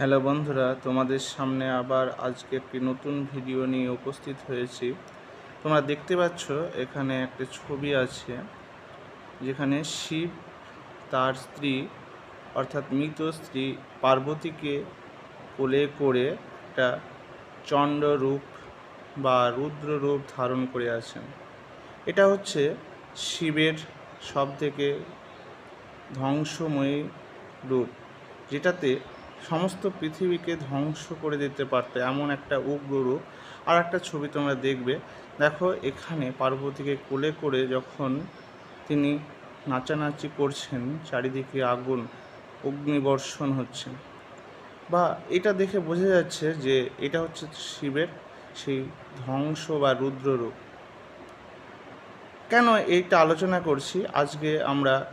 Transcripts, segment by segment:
Hello বন্ধুরা, তোমাদের সামনে আবার আজকে একটি নতুন ভিডিও নিয়ে উপস্থিত হয়েছি। তোমরা দেখতে পাচ্ছ, এখানে একটা ছবি আছে, যেখানে শিব তার স্ত্রী, অর্থাৎ মৃত স্ত্রী, পার্বতীকে কোলে করে একটা চণ্ড রূপ বা রুদ্র রূপ ধারণ করে আছেন। এটা হচ্ছে শিবের সবথেকে ধ্বংসময়ী রূপ, যেটাতে সমস্ত পৃথিবীকে ধ্বংস করে দিতে পারতো এমন একটা উগ্র রূপ। আর একটা ছবি তোমরা দেখবে। দেখো, এখানে পার্বতীকে কোলে করে যখন তিনি নাচানাচি করছেন, চারিদিকে আগুন, অগ্নিবর্ষণ হচ্ছে। বা এটা দেখে বোঝা যাচ্ছে যে এটা হচ্ছে শিবের সেই ধ্বংস বা রুদ্ররূপ কেন এইটা আলোচনা করছি? আজকে আমরা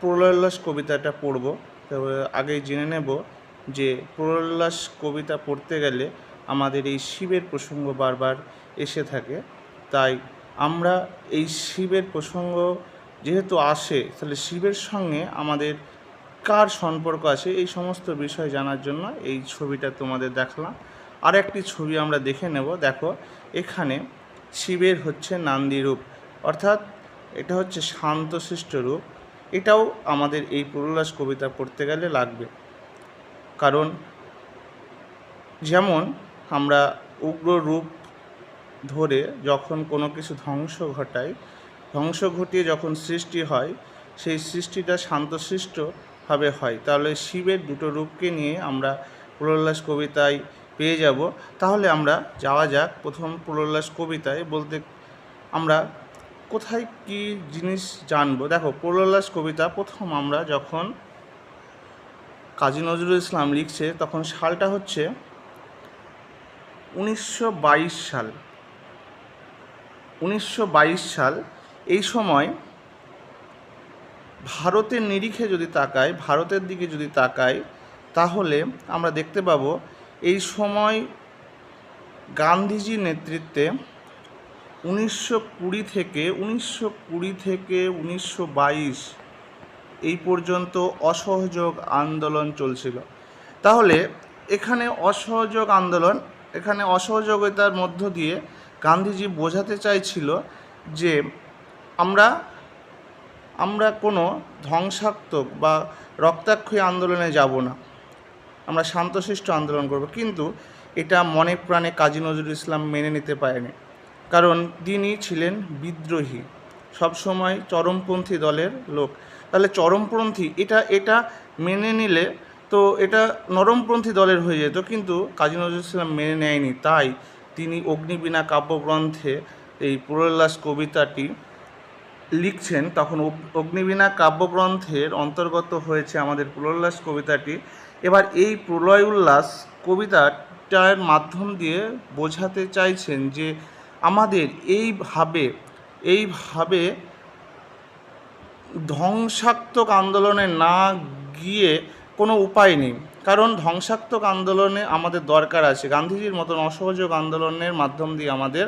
প্রলয়োল্লাস কবিতাটা পড়ব। তবে আগেই জেনে নেব যে প্রলয়োল্লাস কবিতা পড়তে গেলে আমাদের এই শিবের প্রসঙ্গ বারবার এসে থাকে। তাই আমরা এই শিবের প্রসঙ্গ যেহেতু আসে, তাহলে শিবের সঙ্গে আমাদের কার সম্পর্ক আছে এই সমস্ত বিষয় জানার জন্য এই ছবিটা তোমাদের দেখলাম। আর একটি ছবি আমরা দেখে নেব। দেখো, এখানে শিবের হচ্ছে নান্দি রূপ। অর্থাৎ এটা হচ্ছে শান্তশিষ্ট রূপ। এটাও আমাদের এই প্রহ্লাস কবিতা পড়তে গেলে লাগবে। কারণ যেমন আমরা উগ্র রূপ ধরে যখন কোনো কিছু ধ্বংস ঘটাই, ধ্বংস ঘটিয়ে যখন সৃষ্টি হয়, সেই সৃষ্টিটা শান্তশিষ্টভাবে হয়। তাহলে শিবের দুটো রূপকে নিয়ে আমরা প্রহ্লাস কবিতায় পেয়ে যাব। তাহলে আমরা যাওয়া যাক প্রথম প্রহ্লাস কবিতায় বলতে আমরা কোথায় কি জিনিস জানব। দেখো প্রহ্লাস কবিতা প্রথম আমরা যখন কাজী নজরুল ইসলাম লিখছে, তখন সালটা হচ্ছে উনিশশো বাইশ সাল। উনিশশো বাইশ সাল, এই সময় ভারতের নিরিখে যদি তাকাই ভারতের দিকে যদি তাকাই তাহলে আমরা দেখতে পাব এই সময় গান্ধীজির নেতৃত্বে উনিশশো কুড়ি থেকে, উনিশশো কুড়ি থেকে উনিশশো বাইশ এই পর্যন্ত অসহযোগ আন্দোলন চলছিল। তাহলে এখানে অসহযোগ আন্দোলন, এখানে অসহযোগিতার মধ্য দিয়ে গান্ধীজি বোঝাতে চাইছিল যে আমরা আমরা কোনো ধ্বংসাত্মক বা রক্তাক্ষয়ী আন্দোলনে যাব না। আমরা শান্তশিষ্ট আন্দোলন করব। কিন্তু এটা মনে প্রাণে কাজী নজরুল ইসলাম মেনে নিতে পারেনি। কারণ তিনি ছিলেন বিদ্রোহী, সবসময় চরমপন্থী দলের লোক। তাহলে চরমপন্থী, এটা এটা মেনে নিলে তো এটা নরমপন্থী দলের হয়ে যেত, কিন্তু কাজী নজরুল ইসলাম মেনে নেয়নি। তাই তিনি অগ্নিবীণা কাব্যগ্রন্থে এই প্রহ্লাস কবিতাটি লিখছেন। তখন অগ্নিবীণা কাব্যগ্রন্থের অন্তর্গত হয়েছে আমাদের প্রহ্লাস কবিতাটি। এবার এই প্রলয় উল্লাস কবিতাটার মাধ্যম দিয়ে বোঝাতে চাইছেন যে আমাদের এইভাবে এইভাবে ধ্বংসাত্মক আন্দোলনে না গিয়ে কোনো উপায় নেই। কারণ ধ্বংসাত্মক আন্দোলনে আমাদের দরকার আছে। গান্ধীজির মতন অসহযোগ আন্দোলনের মাধ্যম দিয়ে আমাদের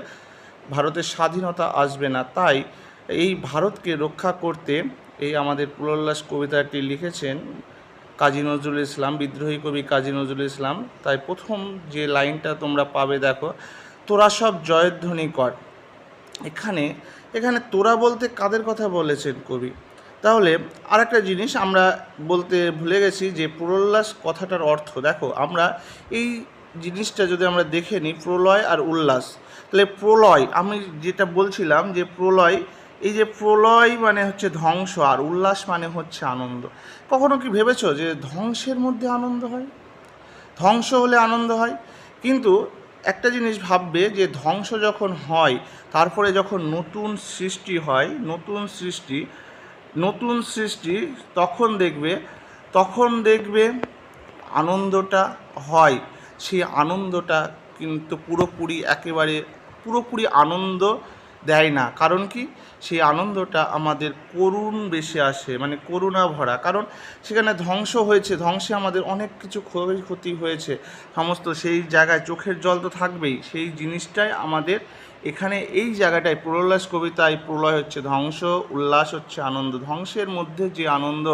ভারতের স্বাধীনতা আসবে না। তাই এই ভারতকে রক্ষা করতে এই আমাদের পুলোল্লাস কবিতাটি লিখেছেন কাজী নজরুল ইসলাম, বিদ্রোহী কবি কাজী নজরুল ইসলাম। তাই প্রথম যে লাইনটা তোমরা পাবে দেখো, তোরা সব জয়ধ্বনি কর। এখানে এখানে তোরা বলতে কাদের কথা বলেছেন কবি? তাহলে আরেকটা জিনিস আমরা বলতে ভুলে গেছি যে প্রোল্লাস কথাটার অর্থ, দেখো আমরা এই জিনিসটা যদি আমরা দেখে নিই, প্রলয় আর উল্লাস, তাহলে প্রলয়, আমি যেটা বলছিলাম যে প্রলয়, এই যে প্রলয় মানে হচ্ছে ধ্বংস আর উল্লাস মানে হচ্ছে আনন্দ। কখনো কি ভেবেছো যে ধ্বংসের মধ্যে আনন্দ হয়? ধ্বংস হলে আনন্দ হয়? কিন্তু একটা জিনিস ভাববে যে ধ্বংস যখন হয়, তারপরে যখন নতুন সৃষ্টি হয়, নতুন সৃষ্টি নতুন সৃষ্টি তখন দেখবে তখন দেখবে আনন্দটা হয়। সেই আনন্দটা কিন্তু পুরোপুরি একেবারে, পুরোপুরি আনন্দ দেয় না। কারণ কি? সেই আনন্দটা আমাদের করুণ বেশি আসে মানে করুণা ভরা। কারণ সেখানে ধ্বংস হয়েছে, ধ্বংসে আমাদের অনেক কিছু ক্ষয়ক্ষতি হয়েছে। সমস্ত সেই জায়গায় চোখের জল তো থাকবেই। সেই জিনিসটাই আমাদের এখানে এই জায়গাটায় প্রলয় কবিতায় প্রলয় হচ্ছে ধ্বংস, উল্লাস হচ্ছে আনন্দ। ধ্বংসের মধ্যে যে আনন্দ,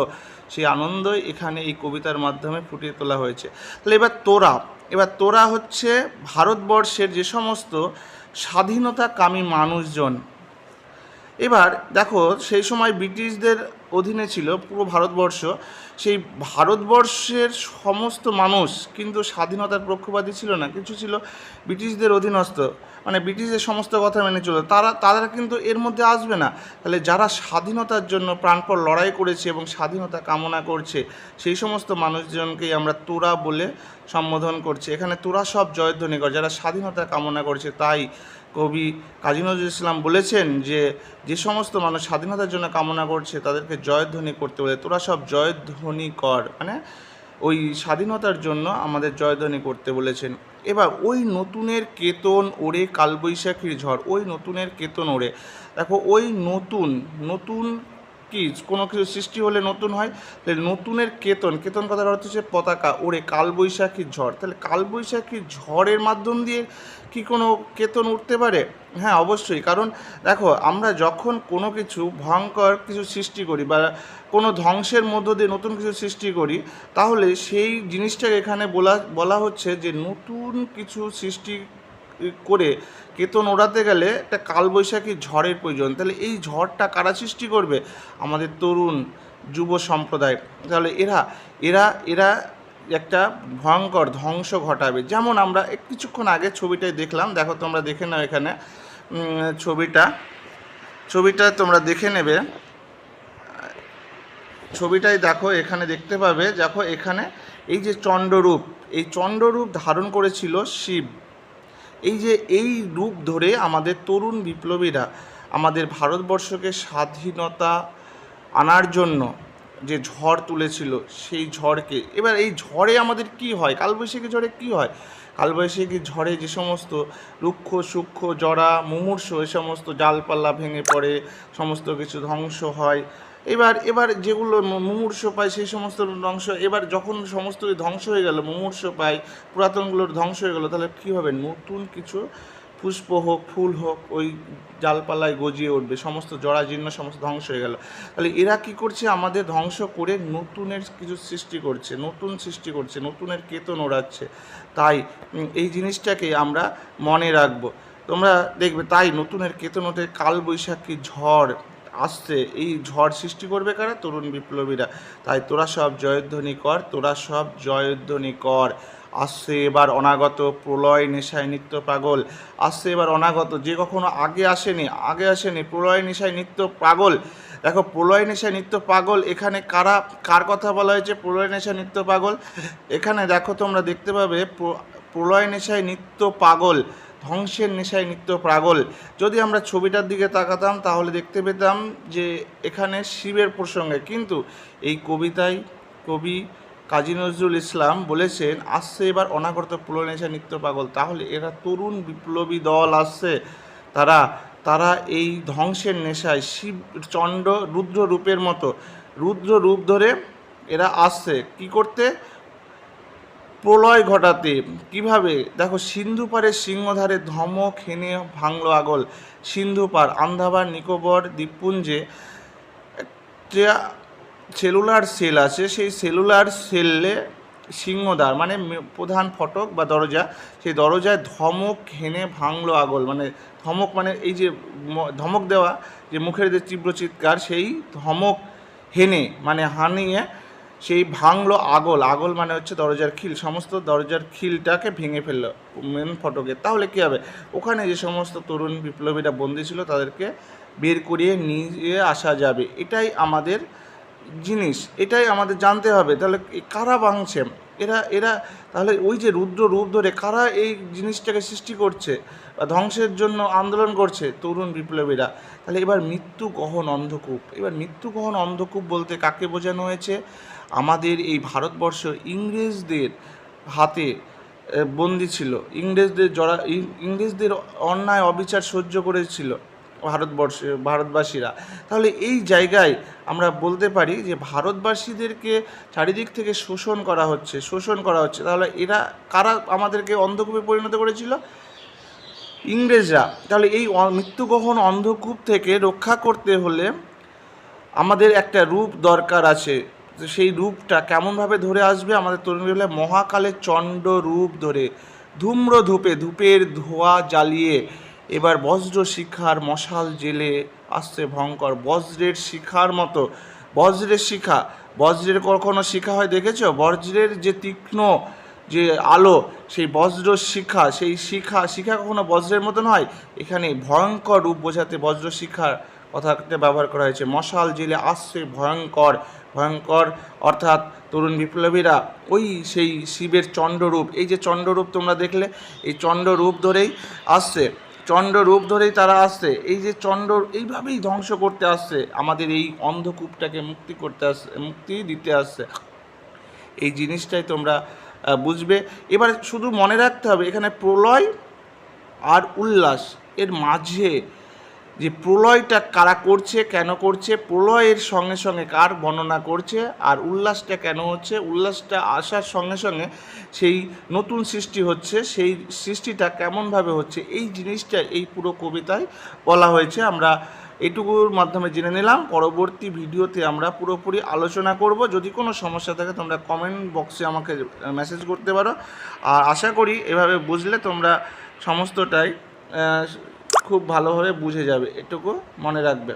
সেই আনন্দই এখানে এই কবিতার মাধ্যমে ফুটিয়ে তোলা হয়েছে। তাহলে এবার তোরা এবার তোরা হচ্ছে ভারতবর্ষের যে সমস্ত স্বাধীনতাকামী মানুষজন। এবার দেখো, সেই সময় ব্রিটিশদের অধীনে ছিল পুরো ভারতবর্ষ। সেই ভারতবর্ষের সমস্ত মানুষ কিন্তু স্বাধীনতার পক্ষপাতী ছিল না, কিছু ছিল ব্রিটিশদের অধীনস্থ। মানে ব্রিটিশদের সমস্ত কথা মেনে চলে। তারা তারা কিন্তু এর মধ্যে আসবে না। তাহলে যারা স্বাধীনতার জন্য প্রাণপণ লড়াই করেছে এবং স্বাধীনতা কামনা করছে, সেই সমস্ত মানুষজনকেই আমরা তোরা বলে সম্বোধন করছি। এখানে তোরা সব জয়ধ্বনি কর যারা স্বাধীনতা কামনা করছে তাই কবি কাজী নজরুল ইসলাম বলেছেন যে যে সমস্ত মানুষ স্বাধীনতার জন্য কামনা করছে, তাদেরকে জয়ধ্বনি করতে বলে। তোরা সব জয়ধ্বনি কর মানে ওই স্বাধীনতার জন্য আমাদের জয়ধ্বনি করতে বলেছেন। এবার ওই নতুনের কেতন ওড়ে কালবৈশাখীর ঝড়, ওই নতুনের কেতন ওড়ে। দেখো, ওই নতুন নতুন কি? কোনো কিছু সৃষ্টি হলে নতুন হয়? তাহলে নতুনের কেতন কেতন কথার অর্থ হচ্ছে পতাকা ওরে কালবৈশাখীর ঝড়। তাহলে কালবৈশাখীর ঝড়ের মাধ্যম দিয়ে কি কোনো কেতন উঠতে পারে? হ্যাঁ অবশ্যই। কারণ দেখো, আমরা যখন কোনো কিছু ভয়ঙ্কর কিছু সৃষ্টি করি বা কোনো ধ্বংসের মধ্য দিয়ে নতুন কিছু সৃষ্টি করি, তাহলে সেই জিনিসটাকে এখানে বলা বলা হচ্ছে যে নতুন কিছু সৃষ্টি করে কেতন ওড়াতে গেলে একটা কালবৈশাখী ঝড়ের প্রয়োজন। তাহলে এই ঝড়টা কারা সৃষ্টি করবে? আমাদের তরুণ যুব সম্প্রদায়। তাহলে এরা এরা এরা একটা ভয়ঙ্কর ধ্বংস ঘটাবে। যেমন আমরা কিছুক্ষণ আগে ছবিটাই দেখলাম, দেখো তোমরা দেখে নাও এখানে। ছবিটা ছবিটা তোমরা দেখে নেবে। ছবিটাই দেখো, এখানে দেখতে পাবে, দেখো এখানে এই যে চণ্ডরূপ এই চণ্ডরূপ ধারণ করেছিল শিব। এই যে এই রূপ ধরে আমাদের তরুণ বিপ্লবীরা আমাদের ভারতবর্ষকে স্বাধীনতা আনার জন্য যে ঝড় তুলেছিল, সেই ঝড়কে, এবার এই ঝড়ে আমাদের কি হয়? কালবৈশাখী ঝড়ে কি হয়? কালবৈশাখী ঝড়ে যে সমস্ত রুক্ষ, সূক্ষ্ম, জরা, মুমূর্ষ, এ সমস্ত ডালপাল্লা ভেঙে পড়ে, সমস্ত কিছু ধ্বংস হয় এবার এবার যেগুলো মুমূর্ষ পায়, সেই সমস্ত ধ্বংস, এবার যখন সমস্ত ধ্বংস হয়ে গেল, মুমূর্ষ পায়, পুরাতনগুলোর ধ্বংস হয়ে গেল, তাহলে কী হবে? নতুন কিছু পুষ্প হোক, ফুল হোক, ওই জালপালায় গজিয়ে উঠবে, সমস্ত জরাজীর্ণ সমস্ত ধ্বংস হয়ে গেল। তাহলে এরা কি করছে? আমাদের ধ্বংস করে নতুনের কিছু সৃষ্টি করছে, নতুন সৃষ্টি করছে, নতুনের কেতন ওড়াচ্ছে। তাই এই জিনিসটাকে আমরা মনে রাখব। তোমরা দেখবে, তাই নতুনের কেতন ওঠে কালবৈশাখী ঝড় আসছে, এই ঝড় সৃষ্টি করবে কারা? তরুণ বিপ্লবীরা। তাই তোরা সব জয়ধ্বনি কর, তোরা সব জয়ধ্বনি কর। আসছে এবার অনাগত প্রলয় নেশায় নিত্য পাগল। আসছে এবার অনাগত, যে কখনো আগে আসেনি আগে আসেনি, প্রলয় নেশায় নিত্য পাগল। দেখো, প্রলয় নেশায় নিত্য পাগল, এখানে কারা, কার কথা বলা হয়েছে? প্রলয় নেশায় নিত্য পাগল? এখানে দেখো তোমরা দেখতে পাবে, প্র- প্রলয় নেশায় নিত্য পাগল। ধ্বংসের নেশায় নিত্য পাগল। যদি আমরা ছবিটার দিকে তাকাতাম, তাহলে দেখতে পেতাম যে এখানে শিবের প্রসঙ্গে। কিন্তু এই কবিতায় কবি কাজী নজরুল ইসলাম বলেছেন, আসছে এবার অনাগত প্রলয় নেশায় নিত্য পাগল। তাহলে এরা তরুণ বিপ্লবী দল আসছে। তারা তারা এই ধ্বংসের নেশায় শিব, চণ্ড রুদ্র রূপের মতো রুদ্র রূপ ধরে এরা আসছে। কি করতে? প্রলয় ঘটাতে। কীভাবে? দেখো, সিন্ধু পারে সিংহধারে ধমক, হেনে ভাঙলো আগল। সিন্ধু পার আন্দাবার নিকোবর, দ্বীপপুঞ্জে একটা সেলুলার সেল আছে। সেই সেলুলার সেলে সিংহদ্বার মানে প্রধান ফটক বা দরজা, সেই দরজায় ধমক, হেনে ভাঙলো আগল। মানে ধমক মানে এই যে ধমক দেওয়া, যে মুখের যে তীব্র চিৎকার, সেই ধমক, হেনে মানে হানিয়ে সেই ভাঙলো আগল। আগল মানে হচ্ছে দরজার খিল। সমস্ত দরজার খিলটাকে ভেঙে ফেলল মেন ফটকে। তাহলে কী হবে? ওখানে যে সমস্ত তরুণ বিপ্লবীরা বন্দী ছিল, তাদেরকে বের করিয়ে নিয়ে আসা যাবে। এটাই আমাদের জিনিস। এটাই আমাদের জানতে হবে। তাহলে কারা ভাঙছে? এরা এরা, তাহলে ওই যে রুদ্র রূপ ধরে কারা এই জিনিসটাকে সৃষ্টি করছে বা ধ্বংসের জন্য আন্দোলন করছে তরুণ বিপ্লবীরা? তাহলে এবার মৃত্যু গহন অন্ধকূপ? এবার মৃত্যু গহন অন্ধকূপ বলতে কাকে বোঝানো হয়েছে? আমাদের এই ভারতবর্ষ ইংরেজদের হাতে বন্দি ছিল। ইংরেজদের ইং- ইংরেজদের অন্যায়, অবিচার সহ্য করেছিল ভারতবর্ষে, ভারতবাসীরা। তাহলে এই জায়গায় আমরা বলতে পারি যে ভারতবাসীদেরকে চারিদিক থেকে শোষণ করা হচ্ছে, শোষণ করা হচ্ছে। তাহলে এরা কারা আমাদেরকে অন্ধকূপে পরিণত করেছিল? ইংরেজরা। তাহলে এই মৃত্যুগ্রহণ অন্ধকূপ থেকে রক্ষা করতে হলে আমাদের একটা রূপ দরকার আছে। সেই রূপটা কেমনভাবে ধরে আসবে আমাদের তরুণী হলে মহাকালের চণ্ড রূপ ধরে, ধূম্র ধূপে, ধূপের ধোয়া জ্বালিয়ে এবার বজ্র শিখার মশাল জেলে আসছে ভয়ঙ্কর। বজ্রের শিখার মতো, বজ্রের শিখা, বজ্রের কখনো শিখা হয় দেখেছ? বজ্রের যে তীক্ষ্ণ যে আলো, সেই বজ্র শিখা, সেই শিখা শিখা কখনো বজ্রের মতন হয়? এখানে ভয়ঙ্কর রূপ বোঝাতে বজ্র শিখার কথাটা ব্যবহার করা হয়েছে। মশাল জেলে আসছে ভয়ঙ্কর ভয়ঙ্কর, অর্থাৎ তরুণ বিপ্লবীরা ওই সেই শিবের চণ্ডরূপ, এই যে চণ্ডরূপ তোমরা দেখলে, এই চণ্ডরূপ ধরেই আসছে চণ্ড রূপ ধরেই তারা আসছে, এই যে চণ্ড, এইভাবেই ধ্বংস করতে আসছে, আমাদের এই অন্ধকূপটাকে মুক্তি করতে আসছে, মুক্তি দিতে আসছে। এই জিনিসটাই তোমরা বুঝবে। এবার শুধু মনে রাখতে হবে, এখানে প্রলয় আর উল্লাস, এর মাঝে যে প্রলয়টা কারা করছে, কেন করছে, প্রলয়ের সঙ্গে সঙ্গে কার বর্ণনা করছে, আর উল্লাসটা কেন হচ্ছে, উল্লাসটা আসার সঙ্গে সঙ্গে সেই নতুন সৃষ্টি হচ্ছে, সেই সৃষ্টিটা কেমনভাবে হচ্ছে, এই জিনিসটা এই পুরো কবিতায় বলা হয়েছে। আমরা এটুকুর মাধ্যমে জেনে নিলাম। পরবর্তী ভিডিওতে আমরা পুরোপুরি আলোচনা করব। যদি কোনো সমস্যা থাকে, তোমরা কমেন্ট বক্সে আমাকে মেসেজ করতে পারো। আর আশা করি এভাবে বুঝলে তোমরা সমস্তটাই খুব ভালোভাবে বুঝে যাবে। এটুকু মনে রাখবে